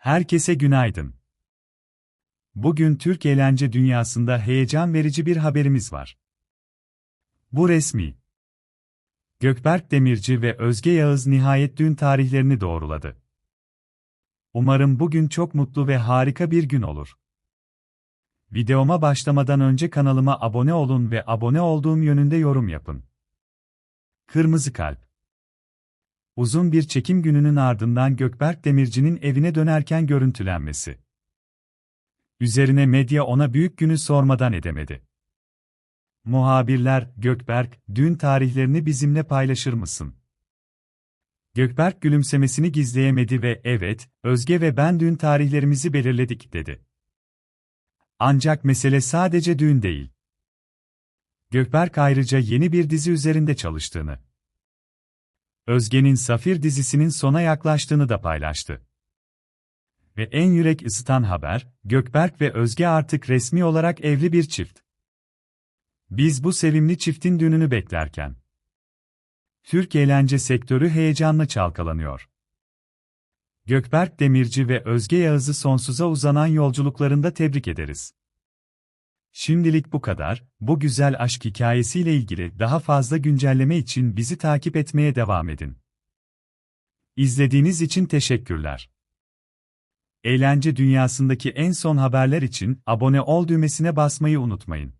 Herkese günaydın. Bugün Türk eğlence dünyasında heyecan verici bir haberimiz var. Bu resmi. Gökberk Demirci ve Özge Yağız nihayet düğün tarihlerini doğruladı. Umarım bugün çok mutlu ve harika bir gün olur. Videoma başlamadan önce kanalıma abone olun ve abone olduğum yönünde yorum yapın. Kırmızı kalp Uzun bir çekim gününün ardından Gökberk Demirci'nin evine dönerken görüntülenmesi. Üzerine medya ona büyük günü sormadan edemedi. Muhabirler, Gökberk, dün tarihlerini bizimle paylaşır mısın? Gökberk gülümsemesini gizleyemedi ve evet, Özge ve ben dün tarihlerimizi belirledik dedi. Ancak mesele sadece düğün değil. Gökberk ayrıca yeni bir dizi üzerinde çalıştığını, Özge'nin Safir dizisinin sona yaklaştığını da paylaştı. Ve en yürek ısıtan haber, Gökberk ve Özge artık resmi olarak evli bir çift. Biz bu sevimli çiftin düğününü beklerken. Türk eğlence sektörü heyecanla çalkalanıyor. Gökberk Demirci ve Özge Yağız'ı sonsuza uzanan yolculuklarında tebrik ederiz. Şimdilik bu kadar, bu güzel aşk hikayesiyle ilgili daha fazla güncelleme için bizi takip etmeye devam edin. İzlediğiniz için teşekkürler. Eğlence dünyasındaki en son haberler için abone ol düğmesine basmayı unutmayın.